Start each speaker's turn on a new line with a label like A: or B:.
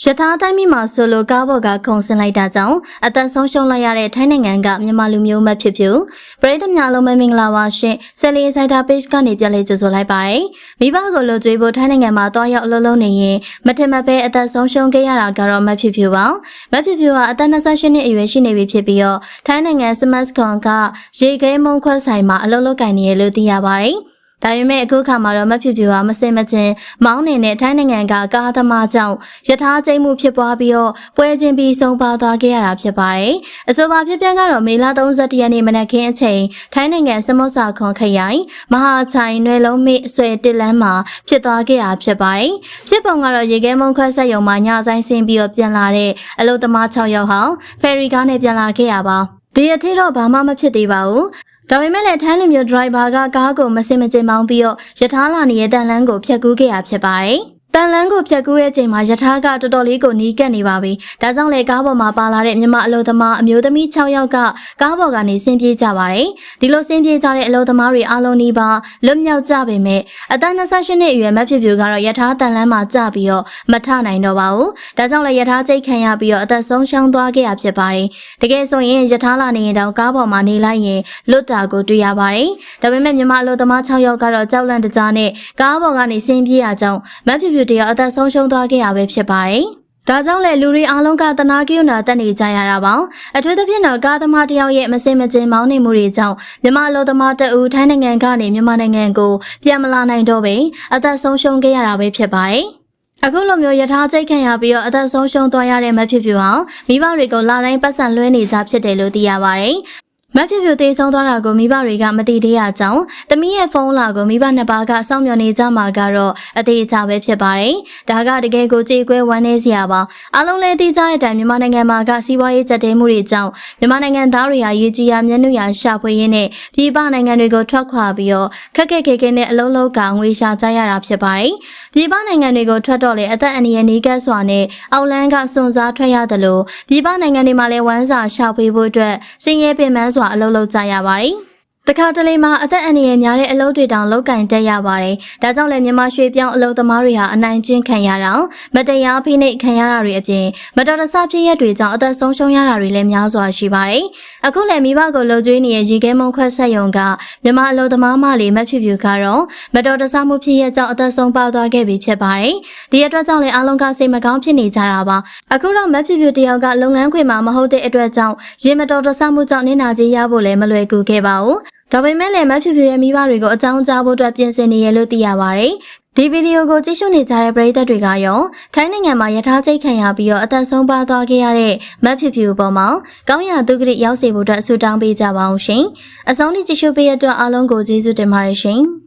A: ရထားတိုင်းမိမှာဆိုလိုကားပေါ်ကခုံဆင်းလိုက်တာကြောင့်အသက်ဆုံးရှုံးလိုက်ရတဲ့ထိုင်းနိုင်ငံကမြန်မာလူမျိုးမဖြစ်ဖြစ်ပရိသတ်များလုံးမမင်္ဂလာပါရှင်ဆယ်လီဆိုင်တာ page ကနေပြန်လေးကြိုဆိုလိုက်ပါတယ်မိဘကိုလိုကြွေးဖို့ထိုင်းနိုင်ငံမှာတွားရောက်အလုပ်လုပ်နေရင်မထင်မှတ်ပဲအသက်ဆုံးရှုံးခဲ့ရတာကတော့မဖြစ်ဖြစ်ပါမဖြစ်ဖြစ်ကအသက်28နှစ်အရွယ်ရှိနေပြီဖြစ်ပြီးတော့ထိုင်းနိုင်ငံစမတ်ကွန်ကရေခဲမုံခွက်ဆိုင်မှာအလုပ်လုပ်ကိုင်နေရလို့သိရပါတယ် ဒါပေမဲ့အခုခါမှာတော့မဖြစ်ပြူကမစင်မချင်းမောင်းနေတဲ့ထိုင်းနိုင်ငံကကားသမားကြောင့်ယထာကျိမှုဖြစ်ပွားပြီးတော့ပွဲချင်းပြီးဆုံးပါသွားခဲ့ရတာဖြစ်ပါတယ်။အဆိုပါဖြစ်ပြန်ကတော့မေလ31ရက်နေ့မနက်ခင်းအချိန်ထိုင်းနိုင်ငံစမုတ်စာခွန်ခရိုင်မဟာချိုင်နယ်လုံးမိအဆွဲတစ်လန်းမှာဖြစ်သွားခဲ့တာဖြစ်ပါတယ်။ဖြစ်ပုံကတော့ရေခဲမုံခွက်ဆက်ယုံမှာညဆိုင်ဆင်းပြီးတော့ပြန်လာတဲ့အလုသမား6ယောက်ဟာဖယ်ရီကားနဲ့ပြန်လာခဲ့ရပါဒီအထိတော့ဘာမှမဖြစ်သေးပါဘူး ဒါပေမဲ့လည်းထိုင်းလူမျိုးဒရိုင်ဘာကကားကိုမစင်မကျင်မောင်းပြီးတော့ယထာလာနေတဲ့တန်လန်းကိုဖျက်ကူးခဲ့ရဖြစ်ပါတယ်။ တန်လန်းကိုဖျက်ကူးရဲ့အချိန်မှာယထာကတော်တော်လေးကိုနီးကပ်နေပါပြီ။ဒါကြောင့်လေကားပေါ်မှာပါလာတဲ့မြမအလုသမားအမျိုးသမီး6ယောက်ကကားပေါ်ကနေဆင်းပြေးကြပါတယ်။ဒီလိုဆင်းပြေးကြတဲ့အလုသမားတွေအားလုံးဒီပါလွတ်မြောက်ကြပေမဲ့အသက်28နှစ်အရွယ်မဖြစ်ပြူကတော့ယထာတန်လန်းမှာကြပြီးတော့မထနိုင်တော့ပါဘူး။ဒါကြောင့်လေယထာကျိတ်ခံရပြီးတော့အသက်ဆုံးရှုံးသွားခဲ့ရဖြစ်ပါတယ်။တကယ်ဆိုရင်ယထာလာနေရင်တောင်ကားပေါ်မှာနေလိုက်ရင်လွတ်တာကိုတွေ့ရပါတယ်။ဒါပေမဲ့မြမအလုသမား6ယောက်ကတော့ကြောက်လန့်တကြားနဲ့ကားပေါ်ကနေဆင်းပြေးရကြောင်းမဖြစ်ပြူတယောက်အသက်ဆုံးရှုံးသွားခဲ့ရပဲဖြစ်ပါတယ်။ဒါကြောင့်လေလူတွေအားလုံးကတနာကိယနာတက်နေကြရတာပါအထူးသဖြင့်တော့ကားသမားတယောက်ရဲ့မစင်မကျင်မောင်းနေမှုတွေကြောင့်မြန်မာလူသမားတအူထိုင်းနိုင်ငံကနေမြန်မာနိုင်ငံကိုပြန်မလာနိုင်တော့ပဲအသက်ဆုံးရှုံးခဲ့ရတာပဲဖြစ်ပါတယ်အခုလိုမျိုးယထာကျိတ်ခံရပြီးတော့အသက်ဆုံးရှုံးသွားရတဲ့မဖြစ်ပြူအောင်မိဘတွေကိုလာတိုင်းပတ်စံလွှဲနေကြဖြစ်တယ်လို့သိရပါတယ် မဖြစ်ဖြစ်သေးဆုံးသွားတာကိုမိဘတွေကမသိသေးရကြောင်းတမီးရဲ့ဖုန်းလာကိုမိဘနှစ်ပါးကစောင့်မျှော်နေကြမှာကတော့အသေးအချာပဲဖြစ်ပါတယ်။ဒါကတကယ်ကိုကြေကွဲဝမ်းနည်းစရာပါ။အားလုံးလည်းသိကြတဲ့အတိုင်းမြန်မာနိုင်ငံမှာကစီးပွားရေးကျပ်တဲမှုတွေကြောင့်မြန်မာနိုင်ငံသားတွေဟာရေကြီးရာမျက်နှာရာရှာဖွေရင်းနဲ့ပြည်ပနိုင်ငံတွေကိုထွက်ခွာပြီးတော့ခက်ခက်ခဲခဲနဲ့အလုံးလုံးကငွေရှာကြရတာဖြစ်ပါတယ်။ပြည်ပနိုင်ငံတွေကိုထွက်တော့လေအသက်အန္တရာယ်နီးကပ်စွာနဲ့အောက်လန်းကစွန့်စားထွက်ရတယ်လို့ပြည်ပနိုင်ငံတွေမှာလည်းဝမ်းစာရှာဖွေဖို့အတွက်စင်ရဲပင်ပန်းစွာအလုပ်လုပ်ကြရပါတယ်။ တခါတလေမှာအသက်အန္တရာယ်များတဲ့အလုပ်တွေတောင်လုပ်ကင်တက်ရပါတယ်။ဒါကြောင့်လည်းမြန်မာရွှေပြောင်းအလုပ်သမားတွေဟာအနိုင်ကျင့်ခံရတာမတရားဖိနှိပ်ခံရတာတွေအပြင်မတော်တဆဖြစ်ရက်တွေကြောင့်အသက်ဆုံးရှုံးရတာတွေလည်းများစွာရှိပါတယ်။အခုလည်းမိဘကိုလှုပ်ကြွေးနေတဲ့ရေခဲမုံခွက်ဆက်ယုံကမြန်မာအလုပ်သမားမလေးမဖြစ်ပြကတော့မတော်တဆမှုဖြစ်ရက်ကြောင့်အသက်ဆုံးပါသွားခဲ့ပြီဖြစ်ပါတယ်။ဒီအတွက်ကြောင့်လည်းအားလုံးကစိတ်မကောင်းဖြစ်နေကြတာပါ။အခုတော့မဖြစ်ပြတယောက်ကလုပ်ငန်းခွင်မှာမဟုတ်တဲ့အတွက်ကြောင့်ရေမတော်တဆမှုကြောင့်နေနာကြီးရဖို့လည်းမလွယ်ကူခဲ့ပါဘူး။ ဒါပေမဲ့လည်းမဖြစ်ဖြစ်ရဲ့မိဘတွေကိုအကြောင်းကြားဖို့အတွက်ပြင်ဆင်နေရလို့သိရပါတယ်။ဒီဗီဒီယိုကိုကြည့်ရှုနေကြတဲ့ပရိသတ်တွေကရောထိုင်းနိုင်ငံမှာယထာကျိတ်ခံရပြီးတော့အသက်ဆုံးပါသွားခဲ့ရတဲ့မတ်ဖြစ်ဖြူပေါ်မှာကောင်းရာသူကတိရောက်စေဖို့အတွက်ဆုတောင်းပေးကြပါအောင်ရှင်။အဆုံးထိကြည့်ရှုပေးရတဲ့အတွက်အားလုံးကိုကျေးဇူးတင်ပါတယ်ရှင်။